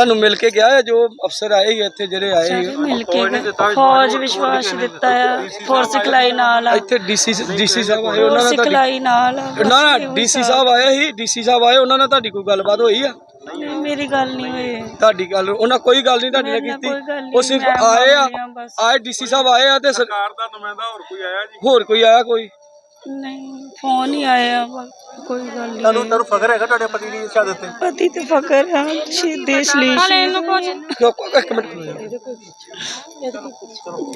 ਤੁਹਾਨੂੰ ਮਿਲ ਕੇ ਗਿਆ ਹੈ ਜੋ ਅਫਸਰ ਆਏ ਸੀ ਇੱਥੇ ਜਿਹੜੇ ਆਏ ਸੀ? ਮਿਲ ਕੇ ਗਏ। ਫੌਜ ਵਿਸ਼ਵਾਸ ਦਿੱਤਾ ਆ ਫੋਰ ਸਿਖਲਾਈ ਨਾਲ ਆ। ਇੱਥੇ ਡੀਸੀ ਡੀਸੀ ਸਾਹਿਬ ਆਏ ਉਹਨਾਂ ਨਾਲ ਤੁਹਾਡੀ ਸਿਖਲਾਈ ਨਾਲ ਆ। ਨਾ ਨਾ ਡੀਸੀ ਸਾਹਿਬ ਆਏ ਸੀ ਡੀਸੀ ਸਾਹਿਬ ਆਏ ਉਹਨਾਂ ਨਾਲ ਤੁਹਾਡੀ ਕੋਈ ਗੱਲਬਾਤ ਹੋਈ ਆ? ਨਹੀਂ, ਮੇਰੀ ਗੱਲ ਨਹੀਂ ਹੋਈ। ਤੁਹਾਡੀ ਗੱਲ ਉਹਨਾਂ ਕੋਈ ਗੱਲ ਨਹੀਂ ਤੁਹਾਡੀ ਨਾਲ ਮੇਰੇ ਨਾਲ ਕੋਈ ਗੱਲ ਕੀਤੀ ਨਹੀਂ, ਉਹ ਸਿਰਫ ਆਏ ਆ ਹਾਂ ਬਸ। ਆਏ ਡੀਸੀ ਸਾਹਿਬ ਆਏ ਆ ਤੇ ਸਰਕਾਰ ਦਾ ਨੁਮਾਇੰਦਾ ਹੋਰ ਕੋਈ ਆਇਆ ਜੀ? ਹੋਰ ਕੋਈ ਆਇਆ ਕੋਈ? ਨਹੀਂ ਫੋਨ ਹੀ ਆਇਆ ਵਾ, ਕੋਈ ਗੱਲ ਨਹੀਂ ਤੁਹਾਨੂੰ ਤੁਹਾਨੂੰ ਫਖਰ ਹੈਗਾ ਤੁਹਾਡੇ ਪਤੀ ਦੀ ਸ਼ਹਾਦਤ ਤੇ ਪਤੀ ਤੇ ਫਕਰ ਆ ਸ਼ਹੀਦ ਦੇਸ਼ ਲਈ ਸ਼ਹੀਦ- ਇੱਕ ਮਿੰਟ।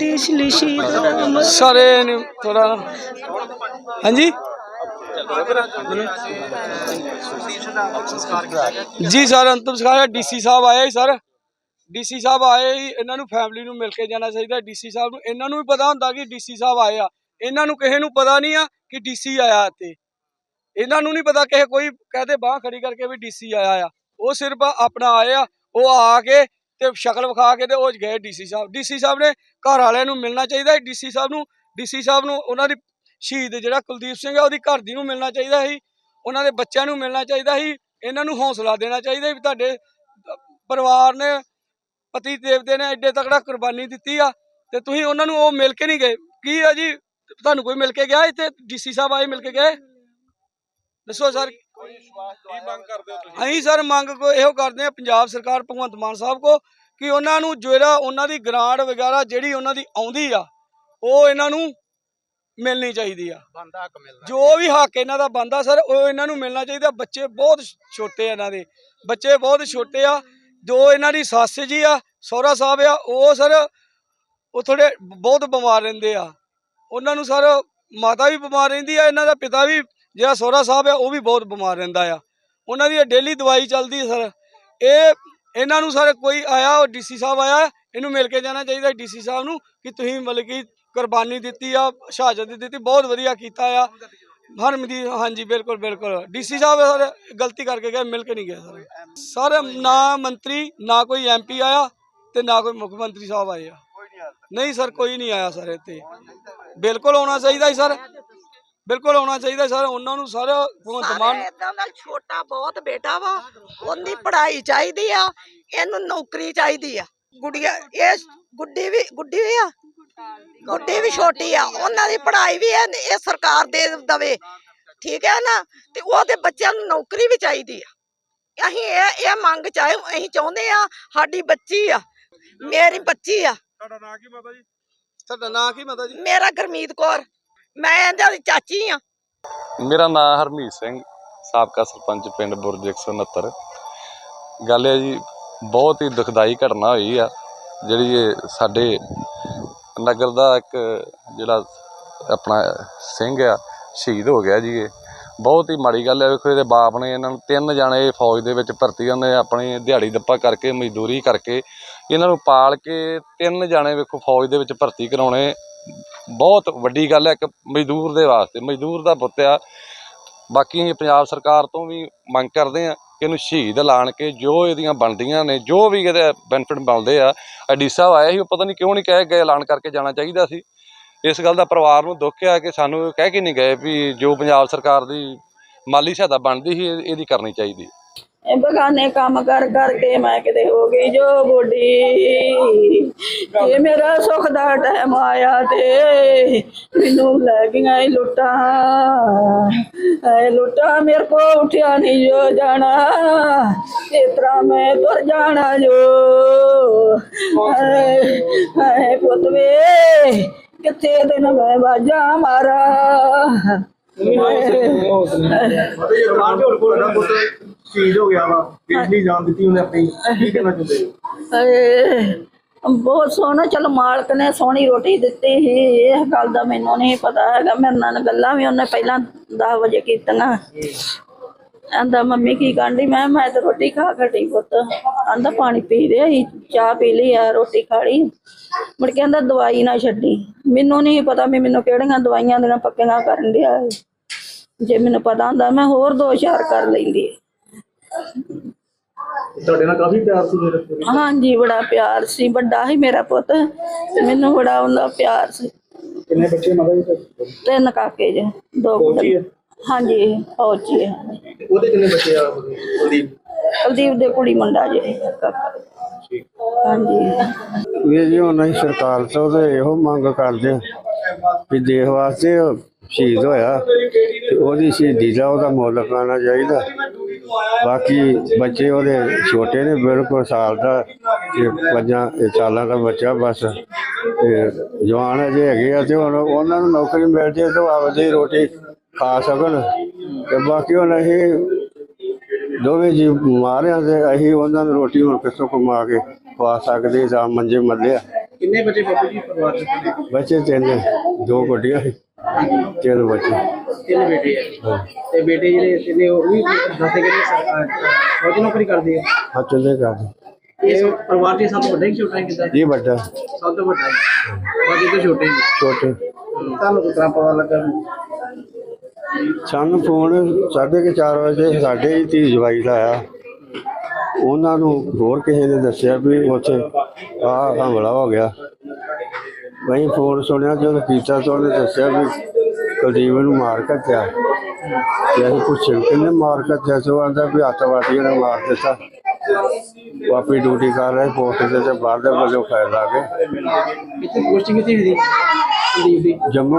ਦੇਸ਼ ਲਈ ਸ਼ਹੀਦ ਰਾਮ ਸਾਰੇ ਨੇ ਥੋੜਾ ਹਾਂਜੀ? ਜੀ ਸਰ ਅੰਤਮ ਸੰਸਕਾਰ ਡੀਸੀ ਸਾਹਿਬ ਆਏ ਸੀ ਸਰ। ਡੀਸੀ ਸਾਹਿਬ ਆਏ ਸੀ ਇਹਨਾਂ ਨੂੰ ਫੈਮਿਲੀ ਨੂੰ ਮਿਲ ਕੇ ਜਾਣਾ ਚਾਹੀਦਾ। ਡੀਸੀ ਸਾਹਿਬ ਨੂੰ ਇਹਨਾਂ ਨੂੰ ਵੀ ਪਤਾ ਹੁੰਦਾ ਕਿ ਡੀਸੀ ਸਾਹਿਬ ਆਏ ਆ। ਇਹਨਾਂ ਨੂੰ ਕਿਸੇ ਨੂੰ ਪਤਾ ਨਹੀਂ ਆ ਕਿ ਡੀਸੀ ਆਇਆ ਇੱਥੇ। ਇਹਨਾਂ ਨੂੰ ਨਹੀਂ ਪਤਾ ਕਿਸੇ ਕੋਈ ਕਹਦੇ ਬਾਹ ਖੜੀ ਕਰਕੇ ਵੀ ਡੀਸੀ ਆਇਆ ਆ। ਉਹ ਸਿਰਫ ਆਪਣਾ ਆਏ ਆ, ਉਹ ਆ ਕੇ ਤੇ ਸ਼ਕਲ ਵਿਖਾ ਕੇ ਤੇ ਉਹ ਗਏ ਡੀਸੀ ਸਾਹਿਬ। ਡੀਸੀ ਸਾਹਿਬ ਨੇ ਘਰ ਵਾਲਿਆਂ ਨੂੰ ਮਿਲਣਾ ਚਾਹੀਦਾ ਡੀਸੀ ਸਾਹਿਬ ਨੂੰ, ਡੀਸੀ ਸਾਹਿਬ ਨੂੰ ਉਹਨਾਂ ਦੀ ਸ਼ਹੀਦ ਜਿਹੜਾ ਕੁਲਦੀਪ ਸਿੰਘ ਆ, ਉਹਦੀ ਘਰ ਦੀ ਨੂੰ ਮਿਲਣਾ ਚਾਹੀਦਾ ਸੀ। ਉਹਨਾਂ ਦੇ ਬੱਚਿਆਂ ਨੂੰ ਮਿਲਣਾ ਚਾਹੀਦਾ ਸੀ। ਇਹਨਾਂ ਨੂੰ ਹੌਸਲਾ ਦੇਣਾ ਚਾਹੀਦਾ ਵੀ ਤੁਹਾਡੇ ਪਰਿਵਾਰ ਨੇ, ਪਤੀ ਦੇਵਤੇ ਨੇ ਐਡੇ ਤਕੜਾ ਕੁਰਬਾਨੀ ਦਿੱਤੀ ਆ ਤੇ ਤੁਸੀਂ ਉਹਨਾਂ ਨੂੰ ਉਹ ਮਿਲ ਕੇ ਨਹੀਂ ਗਏ। ਕੀ ਆ ਜੀ? ਤੁਹਾਨੂੰ ਕੋਈ ਮਿਲ ਕੇ ਗਿਆ ਇੱਥੇ? ਡੀਸੀ ਸਾਹਿਬ ਆਏ ਮਿਲ ਕੇ ਗਏ? ਦੱਸੋ ਸਰ। ਅਸੀਂ ਸਰ ਮੰਗ ਕੋ ਇਹੋ ਕਰਦੇ ਆ ਪੰਜਾਬ ਸਰਕਾਰ ਭਗਵੰਤ ਮਾਨ ਸਾਹਿਬ ਕੋ ਕਿ ਉਹਨਾਂ ਨੂੰ ਜਿਹੜਾ ਉਹਨਾਂ ਦੀ ਗ੍ਰਾਂਟ ਵਗੈਰਾ ਜਿਹੜੀ ਉਹਨਾਂ ਦੀ ਆਉਂਦੀ ਆ ਉਹ ਇਹਨਾਂ ਨੂੰ ਮਿਲਣੀ ਚਾਹੀਦੀ ਆ। ਬੰਦਾ ਹੱਕ ਮਿਲਦਾ। ਜੋ ਵੀ ਹੱਕ ਇਹਨਾਂ ਦਾ ਬੰਦਾ ਸਰ ਉਹ ਇਹਨਾਂ ਨੂੰ ਮਿਲਣਾ ਚਾਹੀਦਾ। ਬੱਚੇ ਬਹੁਤ ਛੋਟੇ ਆ ਇਹਨਾਂ ਦੇ। ਬੱਚੇ ਬਹੁਤ ਛੋਟੇ ਆ। ਜੋ ਇਹਨਾਂ ਦੀ ਸੱਸ ਜੀ ਆ ਸਹੁਰਾ ਸਾਹਿਬ ਆ ਉਹ ਸਰ ਉਹ ਥੋੜੇ ਬਹੁਤ ਬਿਮਾਰ ਰਹਿੰਦੇ ਆ। ਉਹਨਾਂ ਨੂੰ ਸਰ ਮਾਤਾ ਵੀ ਬਿਮਾਰ ਰਹਿੰਦੀ ਆ ਇਹਨਾਂ ਦਾ ਪਿਤਾ ਵੀ ਜਿਹੜਾ ਸਹੁਰਾ ਸਾਹਿਬ ਆ ਉਹ ਵੀ ਬਹੁਤ ਬਿਮਾਰ ਰਹਿੰਦਾ ਆ। ਉਹਨਾਂ ਦੀ ਡੇਲੀ ਦਵਾਈ ਚੱਲਦੀ ਹੈ ਸਰ। ਇਹ ਇਹਨਾਂ ਨੂੰ ਸਰ ਕੋਈ ਆਇਆ ਉਹ ਡੀਸੀ ਸਾਹਿਬ ਆਇਆ ਇਹਨੂੰ ਮਿਲ ਕੇ ਜਾਣਾ ਚਾਹੀਦਾ ਡੀਸੀ ਸਾਹਿਬ ਨੂੰ ਕਿ ਤੁਸੀਂ ਮਤਲਬ ਕਿ ਕੁਰਬਾਨੀ ਦਿੱਤੀ ਆ ਸ਼ਹਾਦਤ ਦਿੱਤੀ ਬਹੁਤ ਵਧੀਆ ਕੀਤਾ ਆ। ਹਰਮ ਦੀ ਹਾਂਜੀ ਬਿਲਕੁਲ ਬਿਲਕੁਲ। ਡੀਸੀ ਸਾਹਿਬ ਸਰ ਗਲਤੀ ਕਰਕੇ ਗਏ ਮਿਲ ਕੇ ਨਹੀਂ ਗਏ ਸਰ। ਸਰ ਨਾ ਮੰਤਰੀ ਨਾ ਕੋਈ ਐਮਪੀ ਆਇਆ ਤੇ ਨਾ ਕੋਈ ਮੁੱਖ ਮੰਤਰੀ ਸਾਹਿਬ ਆਏ ਆ। ਨਹੀਂ ਸਰ ਕੋਈ ਨਹੀਂ ਆਇਆ ਸਰ ਇੱਥੇ। ਬਿਲਕੁਲ ਆਉਣਾ ਚਾਹੀਦਾ ਸੀ ਸਰ। ਬਿਲਕੁਲ ਆਉਣਾ ਚਾਹੀਦਾ ਸਰ ਉਹਨਾਂ ਨੂੰ ਸਰ ਭਗਵੰਤ ਮਾਨ ਇਦਾਂ ਦਾ ਛੋਟਾ ਬਹੁਤ ਬੇਟਾ ਵਾ ਉਹਦੀ ਪੜ੍ਹਾਈ ਚਾਹੀਦੀ ਆ ਇਹਨੂੰ ਨੌਕਰੀ ਚਾਹੀਦੀ ਆ। ਗੁੜੀਆ ਇਹ ਗੁੱਡੀ ਵੀ ਗੁੱਡੀ ਵੀ ਆ? ਗੁੱਡੀ ਵੀ ਛੋਟੀ ਆ ਉਹਨਾਂ ਦੀ ਪੜ੍ਹਾਈ ਵੀ ਇਹ ਇਹ ਸਰਕਾਰ ਦੇ ਦਵੇ। ਠੀਕ ਹੈ ਨਾ? ਤੇ ਉਹਦੇ ਬੱਚਿਆਂ ਨੂੰ ਨੌਕਰੀ ਵੀ ਚਾਹੀਦੀ ਆ। ਅਸੀਂ ਇਹ ਇਹ ਮੰਗ ਚਾਹੇ ਅਸੀਂ ਚਾਹੁੰਦੇ ਆ ਸਾਡੀ ਬੱਚੀ ਆ ਮੇਰੀ ਬੱਚੀ ਆ। ਤੁਹਾਡਾ ਨਾਂ ਕੀ ਮਾਤਾ ਜੀ? ਤੁਹਾਡਾ ਨਾਂ ਕੀ ਮਾਤਾ ਜੀ? ਮੇਰਾ ਗਰਮੀਤ ਕੌਰ। ਮੈਂ ਇਹਨਾਂ ਦੀ ਚਾਚੀ ਆ। ਮੇਰਾ ਨਾਮ ਹਰਮੀਤ ਸਿੰਘ, ਸਾਬਕਾ ਸਰਪੰਚ ਪਿੰਡ ਬੁਰਜ 169 ਗੱਲ ਹੈ ਜੀ, ਬਹੁਤ ਹੀ ਦੁਖਦਾਈ ਘਟਨਾ ਹੋਈ ਆ, ਜਿਹੜੀ ਇਹ ਸਾਡੇ ਨਗਰ ਦਾ ਇੱਕ ਜਿਹੜਾ ਆਪਣਾ ਸਿੰਘ ਆ, ਸ਼ਹੀਦ ਹੋ ਗਿਆ ਜੀ ਇਹ। ਬਹੁਤ ਹੀ ਮਾੜੀ ਗੱਲ ਹੈ ਵੇਖੋ ਇਹਦੇ ਬਾਪ ਨੇ ਇਹਨਾਂ ਨੂੰ ਤਿੰਨ ਜਾਣੇ ਫੌਜ ਦੇ ਵਿੱਚ ਭਰਤੀ ਹੁੰਦੇ ਆਪਣੀ ਦਿਹਾੜੀ ਦੱਪਾ ਕਰਕੇ, ਮਜ਼ਦੂਰੀ ਕਰਕੇ ਇਹਨਾਂ ਨੂੰ ਪਾਲ ਕੇ ਤਿੰਨ ਜਾਣੇ ਵੇਖੋ ਫੌਜ ਦੇ ਵਿੱਚ ਭਰਤੀ ਕਰਾਉਣੇ ਬਹੁਤ ਵੱਡੀ ਗੱਲ ਹੈ ਇੱਕ ਮਜ਼ਦੂਰ ਦੇ ਵਾਸਤੇ। ਮਜ਼ਦੂਰ ਦਾ ਪੁੱਤ ਆ। ਬਾਕੀ ਪੰਜਾਬ ਸਰਕਾਰ ਤੋਂ ਵੀ ਮੰਗ ਕਰਦੇ ਆ ਕਿ ਇਹਨੂੰ ਸ਼ਹੀਦ ਐਲਾਨ ਕੇ ਜੋ ਇਹਦੀਆਂ ਬਣਦੀਆਂ ਨੇ, ਜੋ ਵੀ ਇਹਦੇ ਬੈਨੀਫਿਟ ਮਿਲਦੇ ਆ ਅਡੀਸਾ ਆਇਆ ਸੀ, ਉਹ ਪਤਾ ਨਹੀਂ ਕਿਉਂ ਨਹੀਂ ਕਹਿ ਗਏ ਐਲਾਨ ਕਰਕੇ ਜਾਣਾ ਚਾਹੀਦਾ ਸੀ। ਇਸ ਗੱਲ ਦਾ ਪਰਿਵਾਰ ਨੂੰ ਦੁੱਖ ਆ ਕਿ ਸਾਨੂੰ ਕਹਿ ਕੇ ਨਹੀਂ ਗਏ ਵੀ ਜੋ ਪੰਜਾਬ ਸਰਕਾਰ ਦੀ ਮਾਲੀ ਸਹਾਇਤਾ ਬਣਦੀ ਸੀ ਇਹਦੀ ਕਰਨੀ ਚਾਹੀਦੀ। ਇਹ ਬਗਾਨੇ ਕੰਮ ਕਰ ਕਰਕੇ ਮੈਂ ਕਿਤੇ ਹੋ ਗਈ ਜੋ ਬੋਡੀ ਇਹ ਮੇਰਾ ਸੁੱਖ ਦਾ ਟਾਈਮ ਆਇਆ ਤੇ ਮੈਨੂੰ ਲੈ ਗਈਆਂ ਇਹ ਲੁੱਟਾਂ। ਐ ਲੁੱਟਾਂ ਮੇਰੇ ਕੋ ਉਠਿਆ ਨਹੀਂ ਜੋ ਜਾਣਾ। ਇਸ ਤਰ੍ਹਾਂ ਮੈਂ ਤੁਰ ਜਾਣਾ ਜੋ। ਐ ਪੁੱਤ ਵੇ ਕਿੱਥੇ ਦਿਨ ਮੈਂ ਬਾਜਾ ਮਾਰਾ? ਸਰਕਾਰ ਹੋ ਗਿਆ ਵਾ ਕਿੰਨੀ ਜਾਨ ਦਿੱਤੀ ਉਹਨੇ ਆਪਣੀ ਕੀ ਕਹਿਣਾ ਚਾਹੁੰਦੇ ਹੋ ਬਹੁਤ ਸੋਹਣਾ, ਚਲ ਮਾਲਕ ਨੇ ਸੋਹਣੀ ਰੋਟੀ ਦਿੱਤੀ ਸੀ, ਇਹ ਗੱਲ ਦਾ ਮੈਨੂੰ ਨਹੀਂ ਪਤਾ ਹੈਗਾ, ਮੇਰੇ ਨਾਲ ਗੱਲਾਂ ਵੀ ਉਹਨੇ ਪਹਿਲਾਂ 10 ਵਜੇ ਕੀਤੀਆਂ। ਆਂਦਾ ਮੰਮੀ ਕੀ ਕਾਂਡੀ ਮੈਂ ਮੈਂ ਤਾਂ ਰੋਟੀ ਖਾ ਘਟੀ ਪੁੱਤ। ਆਂਦਾ ਪਾਣੀ ਪੀ ਰਿਹਾ ਸੀ, ਚਾਹ ਪੀ ਲਈ ਆ, ਰੋਟੀ ਖਾ ਲਈ। ਮੁੜ ਕੇ ਆਂਦਾ ਦਵਾਈ ਨਾ ਛੱਡੀ। ਮੈਨੂੰ ਨਹੀਂ ਪਤਾ ਵੀ ਮੈਨੂੰ ਕਿਹੜੀਆਂ ਦਵਾਈਆਂ ਦੀਆਂ ਪੱਕੀਆਂ ਕਰਨ ਇਹ। ਜੇ ਮੈਨੂੰ ਪਤਾ ਹੁੰਦਾ ਮੈਂ ਹੋਰ ਦੋ ਚਾਰ ਕਰ ਲੈਂਦੀ। ਤੁਹਾਡੇ ਨਾਲ ਕਾਫੀ ਪਿਆਰ ਸੀ ਮੇਰੇ ਕੋਲ ਹਾਂਜੀ ਬੜਾ ਪਿਆਰ ਸੀ ਵੱਡਾ ਸੀ ਮੇਰਾ ਪੁੱਤ। ਮੈਨੂੰ ਬੜਾ ਉਹਦਾ ਪਿਆਰ ਸੀ। ਕਿੰਨੇ ਬੱਚੇ ਮਾਤਾ ਜੀ ਤੁਹਾਡੇ? ਤਿੰਨ ਕਾਕੇ ਜੇ ਦੋ ਫੌਜੀ ਹੈ? ਕੁੜੀ ਹਾਂਜੀ ਫੌਜੀ ਹੈ ਉਹਦੇ ਕਿੰਨੇ ਬੱਚੇ ਆ ਕੁਲਦੀਪ? ਕੁਲਦੀਪ ਦੇ ਕੁੜੀ ਮੁੰਡਾ ਜੇ ਕਾਕਾ। ਹਾਂਜੀ। ਵੀਰ ਜੀ ਹੁਣ ਅਸੀਂ ਸਰਕਾਰ ਤੋਂ ਤੇ ਇਹੋ ਮੰਗ ਕਰਦੇ ਹਾਂ ਕਿ ਦੇਸ਼ ਵਾਸਤੇ ਸ਼ਹੀਦ ਹੋਇਆ ਤੇ ਉਹਦੀ ਸ਼ਹੀਦੀ ਦਾ ਉਹਦਾ ਮੁੱਲ ਪਾਣਾ ਚਾਹੀਦਾ। ਬਾਕੀ ਬੱਚੇ ਉਹਦੇ ਛੋਟੇ ਨੇ ਬਿਲਕੁਲ ਸਾਲ ਦਾ ਤੇ ਪੰਜਾਂ ਇਹ ਸਾਲਾਂ ਦਾ ਬੱਚਾ ਬਸ। ਜਵਾਨ ਅਜੇ ਹੈਗੇ ਆ ਤੇ ਹੁਣ ਉਹਨਾਂ ਨੂੰ ਨੌਕਰੀ ਮਿਲ ਜੇ ਤਾਂ ਆਪਦੀ ਰੋਟੀ ਖਾ ਸਕਣ। ਤੇ ਬਾਕੀ ਹੁਣ ਅਸੀਂ ਦੋਵੇਂ ਜੀ ਬਿਮਾਰ ਆ ਤੇ ਅਸੀਂ ਉਹਨਾਂ ਨੂੰ ਰੋਟੀ ਹੁਣ ਕਿੱਥੋਂ ਕਮਾ ਕੇ ਖਵਾ ਸਕਦੇ ਤਾਂ ਮੰਜੇ ਮੱਲੇ ਆ ਕਿੰਨੇ ਬੱਚੇ ਬਾਪੂ ਜੀ ਪਰਿਵਾਰ ਚ ਤੁਹਾਡੇ? ਬੱਚੇ ਤਿੰਨ ਦੋ ਗੁੱਡੀਆਂ ਸੀ ਤਿੰਨ ਬੱਚੇ। ਤਿੰਨ ਬੇਟੇ ਆ। ਤੇ ਬੇਟੇ ਜਿਹੜੇ ਤਿੰਨੇ ਉਹ ਵੀ ਦੱਸੇ ਕਿ ਫੌਜੀ ਨੌਕਰੀ ਕਰਦੇ ਆ? ਹਾਂ ਚੁੱਲੇ ਕਰਦੇ। ਇਹ ਪਰਿਵਾਰ ਚ ਸਭ ਤੋਂ ਵੱਡਾ ਹੀ ਛੋਟਾ ਹੈ ਕਿਦਾਂ? ਇਹ ਵੱਡਾ। ਸਭ ਤੋਂ ਵੱਡਾ। ਹੈ ਬਾਕੀ ਤਾਂ ਛੋਟੇ ਨੇ। ਛੋਟੇ। ਤੁਹਾਨੂੰ ਕਿਸ ਤਰ੍ਹਾਂ ਪਤਾ ਲੱਗਾ? ਸਾਨੂੰ ਫੋਨ ਸਾਢੇ ਕੁ ਚਾਰ ਵਜੇ ਸਾਡੇ ਹੀ ਧੀ ਜਵਾਈ ਦਾ ਆਇਆ। ਉਹਨਾਂ ਨੂੰ ਹੋਰ ਕਿਸੇ ਨੇ ਦੱਸਿਆ ਵੀ ਉੱਥੇ ਆਹ ਹਮਲਾ ਹੋ ਗਿਆ। ਵਹੀਂ ਫੋਨ ਸੁਣਿਆ, ਜਦੋਂ ਕੀਤਾ ਤਾਂ ਉਹਨੇ ਦੱਸਿਆ ਵੀ ਕੁਲਦੀਪ ਨੂੰ ਮਾਰ ਕੱਟਿਆ। ਤੇ ਪੁੱਛਿਆ ਕਿੰਨੇ ਮਾਰ ਕੱਟਿਆ? ਸੋ ਆਂਦਾ ਵੀ ਅੱਤਵਾਦੀਆਂ ਨੇ ਮਾਰ ਦਿੱਤਾ। ਉਹ ਆਪਣੀ ਡਿਊਟੀ ਕਰ ਰਹੇ ਪੋਸਟ ਤੇ ਬਾਹਰ ਦੇ ਵੱਲੋਂ ਫਾਇਰ ਆ ਕੇ ਇੱਥੇ ਪੋਸਟਿੰਗ ਕਿੱਥੇ ਹੋਈ ਸੀ? ਕੁਲਦੀਪ ਦੀ ਜੰਮੂ।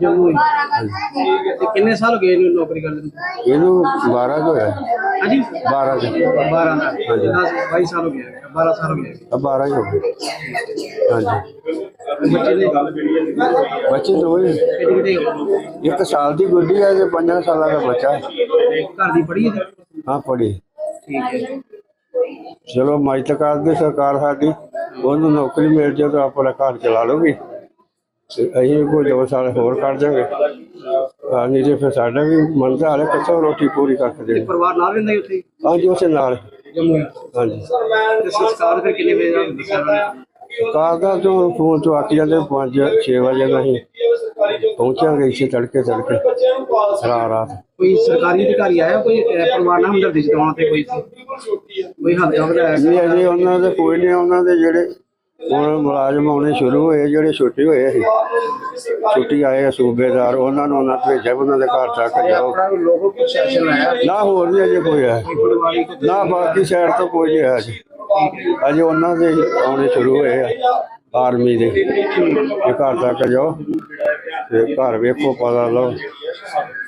ਜੰਮੂ ਹੀ। ਤੇ ਕਿੰਨੇ ਸਾਲ ਹੋ ਗਏ ਇਹਨੂੰ ਨੌਕਰੀ ਕਰਦੇ ਨੂੰ? ਇਹਨੂੰ 12 ਚ ਹੋਇਆ। ਹਾਂਜੀ? 12 ਚ 12 ਦਾ। 10 22 ਸਾਲ ਹੋ ਗਏ। 12 ਸਾਲ ਹੋ ਗਏ। ਆ 12 ਹੀ ਹੋ ਗਏ। ਹਾਂਜੀ। ਬੱਚੇ ਦੇ ਬੱਚੇ ਦੋ ਹੀ। ਕਿਹੜੇ ਕਿਹੜੇ ਇੱਕ ਸਾਲ ਦੀ ਗੁੱਡੀ ਹੈ ਤੇ 5 ਸਾਲਾਂ ਦਾ ਬੱਚਾ ਹੈ। ਘਰ ਦੀ ਪੜ੍ਹੀ ਹੈ ਹਾਂ ਪੜੀ ਠੀਕ ਹੈ ਚਲੋ ਮਾਈਤ ਕਰਦੇ ਸਰਕਾਰ ਸਾਡੀ ਉਹਨੂੰ ਨੌਕਰੀ ਮਿਲ ਜਾਏ ਤਾਂ ਆਪਣਾ ਘਰ ਚਲਾ ਲੂਗੀ ਤੇ ਅਸੀਂ ਵੀ ਕੋਈ ਦੋ ਸਾਲ ਹੋਰ ਕੱਢ ਆ ਨਹੀਂ ਤੇ ਫਿਰ ਸਾਡਾ ਵੀ ਮਨ ਤਾਂ ਹਾਲੇ ਕਿੱਥੋਂ ਰੋਟੀ ਪੂਰੀ ਕਰਕੇ ਦੇਣੀ ਪਰਿਵਾਰ ਨਾਲ ਰਹਿੰਦਾ ਹੀ ਉੱਥੇ? ਹਾਂਜੀ ਉਸੇ ਨਾਲ। ਹੀ। ਹਾਂਜੀ। ਤੇ ਸੰਸਕਾਰ ਫਿਰ ਕਿੰਨੇ ਵਜੇ ਦਾ ਦੱਸਿਆ ਉਹਨਾਂ ਨੇ? ਦਾ ਤੋਂ ਫੋਨ ਤੋਂ ਆਖੀ ਜਾਂਦੇ 5 6 ਵਜੇ ਨਹੀਂ ਪਹੁੰਚਾਂਗੇ ਇਸੇ ਤੜਕੇ ਤੜਕੇ। ਰਾਤ ਰਾਤ। ਕੋਈ ਸਰਕਾਰੀ ਅਧਿਕਾਰੀ ਆਇਆ ਕੋਈ ਅਹ, ਪਰਿਵਾਰ ਨਾਲ ਹਮਦਰਦੀ ਜਤਾਉਣ ਤੇ ਕੋਈ? ਕੋਈ ਹੱਥ ਦਾ ਵਧਾਇਆ ਨਹੀਂ ਅਜੇ ਉਹਨਾਂ ਦੇ ਕੋਈ ਨਹੀਂ ਉਹਨਾਂ ਦੇ ਜਿਹੜੇ ਹੁਣ ਮੁਲਾਜ਼ਮ ਆਉਣੇ ਸ਼ੁਰੂ ਹੋਏ, ਜਿਹੜੇ ਛੁੱਟੀ ਹੋਏ ਸੀ। ਛੁੱਟੀ ਆਏ ਆ ਸੂਬੇਦਾਰ, ਉਹਨਾਂ ਨੂੰ ਉਹਨਾਂ ਭੇਜਿਆ ਵੀ ਉਹਨਾਂ ਦੇ ਘਰ ਤੱਕ ਜਾਓ। ਨਾ ਹੋਰ ਨਹੀਂ ਅਜੇ ਕੋਈ ਹੈ। ਨਾ ਬਾਕੀ ਸਾਈਡ ਤੋਂ ਕੋਈ ਨਹੀਂ ਹੈ ਅਜੇ। ਉਹਨਾਂ ਦੇ ਆਉਣੇ ਸ਼ੁਰੂ ਹੋਏ ਆ, ਆਰਮੀ ਦੇ। ਇਹ ਘਰ ਤੱਕ ਜਾਓ, ਤੇ ਘਰ ਵੇਖੋ, ਪਤਾ ਲਓ।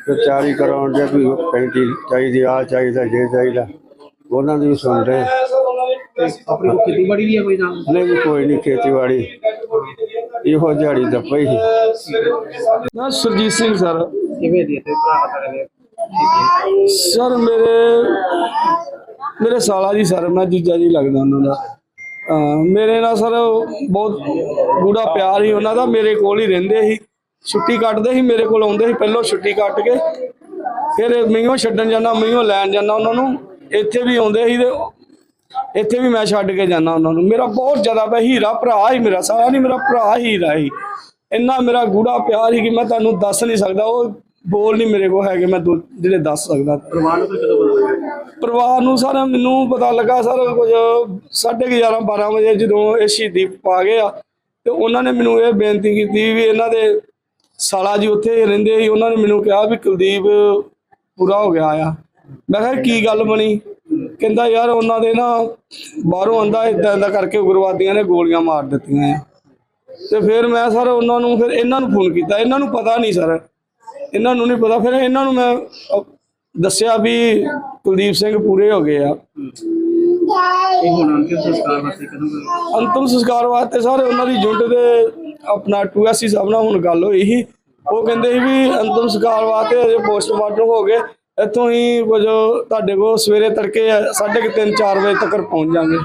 ਤੇ ਤਿਆਰੀ ਕਰਾਉਣ ਦੇ ਵੀ ਪੈਂਤੀ ਚਾਹੀਦੀ ਆ ਚਾਹੀਦਾ, ਜੇ ਚਾਹੀਦਾ। ਉਹਨਾਂ ਦੀ ਵੀ ਸੁਣ ਰਹੇ ਆਪਣੀ ਕੋ ਖੇਤੀਬਾੜੀ ਵੀ ਹੈ ਕੋਈ ਨਾਲ? ਨਹੀਂ ਜੀ, ਕੋਈ ਨਹੀਂ ਖੇਤੀਬਾੜੀ। ਇਹੋ ਦਿਹਾੜੀ ਦੱਪਈ ਸੀ। ਨਾ ਸੁਰਜੀਤ ਸਿੰਘ ਸਰ। ਕਿਵੇਂ ਦੀ ਤੇ ਭਰਾ ਤੁਹਾਡੇ ਸਰ ਮੇਰੇ ਮੇਰੇ ਸਾਲਾ ਜੀ ਸਰ ਮੈਂ ਜੀਜਾ ਜੀ ਲੱਗਦਾ ਉਹਨਾਂ ਦਾ। ਅਹ ਮੇਰੇ ਨਾਲ ਸਰ ਬਹੁਤ ਗੂੜਾ ਪਿਆਰ ਹੀ ਉਹਨਾਂ ਦਾ। ਮੇਰੇ ਕੋਲ ਹੀ ਰਹਿੰਦੇ ਸੀ। ਛੁੱਟੀ ਕੱਟਦੇ ਸੀ ਮੇਰੇ ਕੋਲ ਆਉਂਦੇ ਸੀ। ਪਹਿਲਾਂ ਛੁੱਟੀ ਕੱਟ ਕੇ ਫਿਰ ਮਈਓ ਛੱਡਣ ਜਾਂਦਾ ਮਈਓ ਲੈਣ ਜਾਂਦਾ ਉਹਨਾਂ ਨੂੰ। ਇੱਥੇ ਵੀ ਆਉਂਦੇ ਸੀ ਤੇ ਇੱਥੇ ਵੀ ਮੈਂ ਛੱਡ ਕੇ ਜਾਂਦਾ ਉਹਨਾਂ ਨੂੰ। ਮੇਰਾ ਬਹੁਤ ਜ਼ਿਆਦਾ ਪਿਆ ਹੀਰਾ ਭਰਾ ਹੀ ਮੇਰਾ ਸਾਰਾ ਨਹੀਂ ਮੇਰਾ ਭਰਾ ਹੀਰਾ ਹੀ ਇੰਨਾ ਮੇਰਾ ਗੂੜਾ ਪਿਆਰ ਹੀ ਕਿ ਮੈਂ ਤੁਹਾਨੂੰ ਦੱਸ ਨਹੀਂ ਸਕਦਾ ਉਹ ਬੋਲ ਨਹੀਂ ਮੇਰੇ ਕੋਲ ਹੈਗੇ ਮੈਂ ਜਿਹੜੇ ਦੱਸ ਸਕਦਾ। ਪਰਿਵਾਰ ਨੂੰ ਕਦੋਂ ਪਤਾ ਲੱਗਾ ਪਰਿਵਾਰ ਨੂੰ ਸਰ ਮੈਨੂੰ ਪਤਾ ਲੱਗਾ ਸਰ ਕੁਝ 11:30 12 ਵਜੇ ਜਦੋਂ ਇਹ ਸ਼ਹੀਦੀ ਪਾ ਗਏ ਆ ਤੇ ਉਹਨਾਂ ਨੇ ਮੈਨੂੰ ਇਹ ਬੇਨਤੀ ਕੀਤੀ ਵੀ ਇਹਨਾਂ ਦੇ ਸਾਲਾ ਜੀ ਉੱਥੇ ਰਹਿੰਦੇ ਸੀ ਉਹਨਾਂ ਨੇ ਮੈਨੂੰ ਕਿਹਾ ਵੀ ਕੁਲਦੀਪ ਪੂਰਾ ਹੋ ਗਿਆ ਆ। ਮੈਂ ਕਿਹਾ ਕੀ ਗੱਲ ਬਣੀ? ਕਹਿੰਦਾ ਯਾਰ ਉਹਨਾਂ ਦੇ ਨਾ ਬਾਹਰੋਂ ਆਂਦਾ ਇਦਾਂ ਇਦਾਂ ਕਰਕੇ ਉਗਰਵਾਦੀਆਂ ਨੇ ਗੋਲੀਆਂ ਮਾਰ ਦਿੱਤੀਆਂ ਤੇ ਫਿਰ ਮੈਂ ਸਰ ਉਹਨਾਂ ਨੂੰ ਫਿਰ ਇਹਨਾਂ ਨੂੰ ਫੋਨ ਕੀਤਾ। ਇਹਨਾਂ ਨੂੰ ਪਤਾ ਨਹੀਂ ਸਰ। ਇਹਨਾਂ ਨੂੰ ਨਹੀਂ ਪਤਾ। ਫਿਰ ਇਹਨਾਂ ਨੂੰ ਮੈਂ ਦੱਸਿਆ ਵੀ ਕੁਲਦੀਪ ਸਿੰਘ ਪੂਰੇ ਹੋ ਗਏ ਆ। ਇਹ ਹੁਣ ਅੰਤਿਮ ਸੰਸਕਾਰ ਵਾਸਤੇ ਕਦੋਂ ਕਰਨਾ? ਅੰਤਮ ਸੰਸਕਾਰ ਵਾਸਤੇ ਸਰ ਉਹਨਾਂ ਦੀ ਜੁੰਟ ਦੇ ਆਪਣਾ 2SC ਸਾਹਿਬ ਨਾਲ ਹੁਣ ਗੱਲ ਹੋਈ ਸੀ। ਉਹ ਕਹਿੰਦੇ ਸੀ ਵੀ ਅੰਤਮ ਸੰਸਕਾਰ ਵਾਸਤੇ ਅਜੇ ਪੋਸਟਮਾਰਟਮ ਹੋ ਗਏ। ਇੱਥੋਂ ਹੀ ਕੁਝ ਤੁਹਾਡੇ ਕੋਲ ਸਵੇਰੇ ਤੜਕੇ 3:30 4 ਵਜੇ ਤੱਕ ਪਹੁੰਚ ਜਾਾਂਗੇ।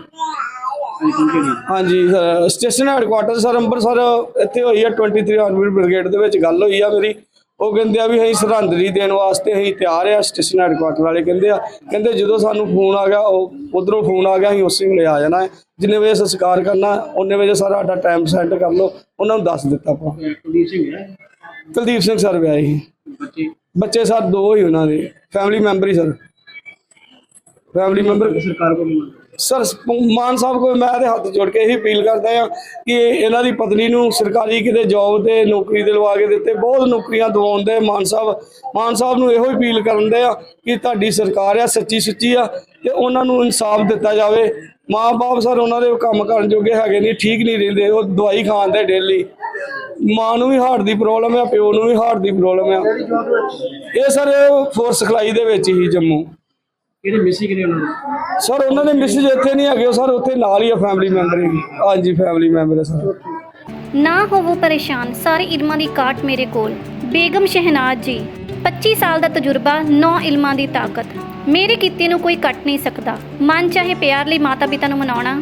ਹਾਂਜੀ sir station headquarter sir Amritsar ਇੱਥੇ ਹੋਈ ਆ 23 ਆਰਮੀ ਬ੍ਰਿਗੇਡ ਦੇ ਵਿੱਚ ਗੱਲ ਹੋਈ ਆ ਮੇਰੀ। ਉਹ ਕਹਿੰਦੇ ਆ ਵੀ ਅਸੀਂ ਸਰਹੰਦਰੀ ਦੇਣ ਵਾਸਤੇ ਅਸੀਂ ਤਿਆਰ ਆ ਸਟੇਸ਼ਨ ਹੈਡਕੁਆਟਰ ਵਾਲੇ ਕਹਿੰਦੇ ਆ। ਕਹਿੰਦੇ ਜਦੋਂ ਸਾਨੂੰ ਫੋਨ ਆ ਗਿਆ ਉਹ ਉਧਰੋਂ ਫੋਨ ਆ ਗਿਆ ਅਸੀਂ ਉਸੇ ਵੇਲੇ ਆ ਜਾਣਾ। ਹੈ ਜਿੰਨੇ ਵਜੇ ਸੰਸਕਾਰ ਕਰਨਾ ਉਹਨੇ ਵਜੇ ਸਾਰਾ ਸਾਡਾ ਟਾਈਮ ਸੈਂਡ ਕਰ ਲਓ। ਉਹਨਾਂ ਨੂੰ ਦੱਸ ਦਿੱਤਾ ਆਪਾਂ। ਕੁਲਦੀਪ ਸਿੰਘ ਹੈ। ਕੁਲਦੀਪ ਸਿੰਘ ਸਰ ਵਿਆਹੇ ਬੱਚੇ ਬੱਚੇ ਸਰ ਦੋ ਹੀ ਉਹਨਾਂ ਦੇ। ਫੈਮਿਲੀ ਮੈਂਬਰ ਹੀ ਸਰ। ਫੈਮਿਲੀ ਮੈਂਬਰ ਸਰਕਾਰ ਕੋਲ ਸਰ ਮਾਨ ਸਾਹਿਬ ਕੋਲ ਮੈਂ ਤੇ ਹੱਥ ਜੋੜ ਕੇ ਇਹੀ ਅਪੀਲ ਕਰਦਾ ਆ ਕਿ ਇਹਨਾਂ ਦੀ ਪਤਨੀ ਨੂੰ ਸਰਕਾਰੀ ਕਿਤੇ ਜੌਬ ਤੇ ਨੌਕਰੀ ਦਿਲਵਾ ਕੇ ਦਿੱਤੇ। ਬਹੁਤ ਨੌਕਰੀਆਂ ਦਿਵਾਉਂਦੇ ਮਾਨ ਸਾਹਿਬ। ਮਾਨ ਸਾਹਿਬ ਨੂੰ ਇਹੋ ਹੀ ਅਪੀਲ ਕਰਦੇ ਆ ਕਿ ਤੁਹਾਡੀ ਸਰਕਾਰ ਆ ਸੱਚੀ ਸੁੱਚੀ ਆ ਤੇ ਉਹਨਾਂ ਨੂੰ ਇਨਸਾਫ ਦਿੱਤਾ ਜਾਵੇ। ਮਾਂ-ਬਾਪ ਸਰ ਉਹਨਾਂ ਦੇ ਕੰਮ ਕਰਨ ਜੋਗੇ ਹੈਗੇ ਨਹੀਂ ਠੀਕ ਨਹੀਂ ਰਹਿੰਦੇ। ਉਹ ਦਵਾਈ ਖਾਂਦੇ ਡੇਲੀ। ਮਾਂ ਨੂੰ ਵੀ ਹਾਰਟ ਦੀ ਪ੍ਰੋਬਲਮ ਆ ਪਿਓ ਨੂੰ ਵੀ ਹਾਰਟ ਦੀ ਪ੍ਰੋਬਲਮ ਆ। ਇਹ ਸਰ ਫੋਰਸ ਖਲਾਈ ਦੇ ਵਿੱਚ ਹੀ ਜੰਮੂ। ਕਿਹੜੇ ਮਿਸੀ ਕਿਹੜੇ ਉਹਨਾਂ ਨੂੰ ਸਰ ਉਹਨਾਂ ਦੇ ਮਿਸਿਸ ਇੱਥੇ ਨਹੀਂ ਹੈਗੇ ਸਰ ਉੱਥੇ ਨਾਲ ਹੀ ਆ ਫੈਮਿਲੀ ਮੈਂਬਰ ਹੀ। ਹਾਂਜੀ ਫੈਮਿਲੀ ਮੈਂਬਰ ਹੈ ਸਰ। ਨਾ ਹੋਵੋ ਪਰੇਸ਼ਾਨ ਸਾਰੇ ਇਲਮਾਂ ਦੀ ਕਾਟ ਮੇਰੇ ਕੋਲ। ਬੇਗਮ ਸ਼ਹਿਨਾਜ਼ ਜੀ 25 ਸਾਲ ਦਾ ਤਜਰਬਾ 9 ਇਲਮਾਂ ਦੀ ਤਾਕਤ। ਮੇਰੇ ਕੀਤੇ ਨੂੰ ਕੋਈ ਕੱਟ ਨਹੀਂ ਸਕਦਾ। ਮਨ ਚਾਹੇ ਪਿਆਰ ਲਈ ਮਾਤਾ ਪਿਤਾ ਨੂੰ ਮਨਾਉਣਾ।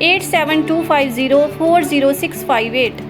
8725040658